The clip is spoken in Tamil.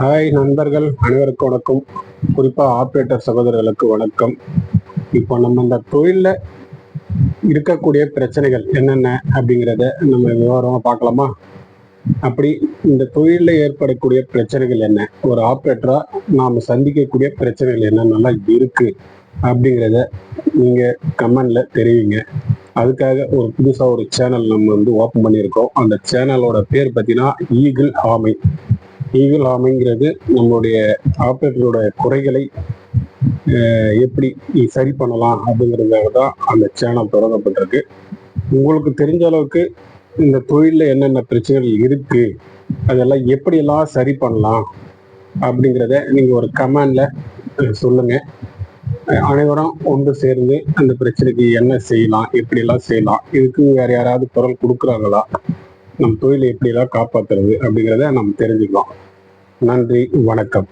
ஹாய் நண்பர்கள் அனைவருக்கும் வணக்கம். குறிப்பாக ஆப்ரேட்டர் சகோதரர்களுக்கு வணக்கம். இப்போ நம்ம இந்த தொழிலில் இருக்கக்கூடிய பிரச்சனைகள் என்னென்ன அப்படிங்கிறத நம்ம விவரமாக பார்க்கலாமா? அப்படி இந்த தொழிலில் ஏற்படக்கூடிய பிரச்சனைகள் என்ன? ஒரு ஆப்ரேட்டராக நாம் சந்திக்கக்கூடிய பிரச்சனைகள் என்னென்னலாம் இருக்கு? அப்படிங்கிறத நீங்கள் கமெண்டில் தெரிவிங்க. அதுக்காக ஒரு புதுசாக ஒரு சேனல் நம்ம வந்து ஓப்பன் பண்ணியிருக்கோம். அந்த சேனலோட பேர் பார்த்தீங்கன்னா ஈகிள் ஆமை. ஈகிள் ஆமைங்கிறது நம்மளுடைய ஆப்ரேட்டரோட குறைகளை எப்படி சரி பண்ணலாம் அப்படிங்கிறதுக்காக தான் அந்த சேனல் தொடங்கப்பட்டிருக்கு. உங்களுக்கு தெரிஞ்ச அளவுக்கு இந்த தொழிலில் என்னென்ன பிரச்சனைகள் இருக்கு அதெல்லாம் எப்படியெல்லாம் சரி பண்ணலாம் அப்படிங்கிறத நீங்கள் ஒரு கமெண்டில் சொல்லுங்கள் அனைவரும் ஒன்று சேர்ந்து அந்த பிரச்சனைக்கு என்ன செய்யலாம் எப்படியெல்லாம் செய்யலாம் இதுக்கு வேற யாராவது குரல் கொடுக்குறாங்களா? நம் தொழிலை எப்படியெல்லாம் காப்பாத்துறது அப்படிங்கிறத நம்ம தெரிஞ்சுக்கலாம் நன்றி வணக்கம்.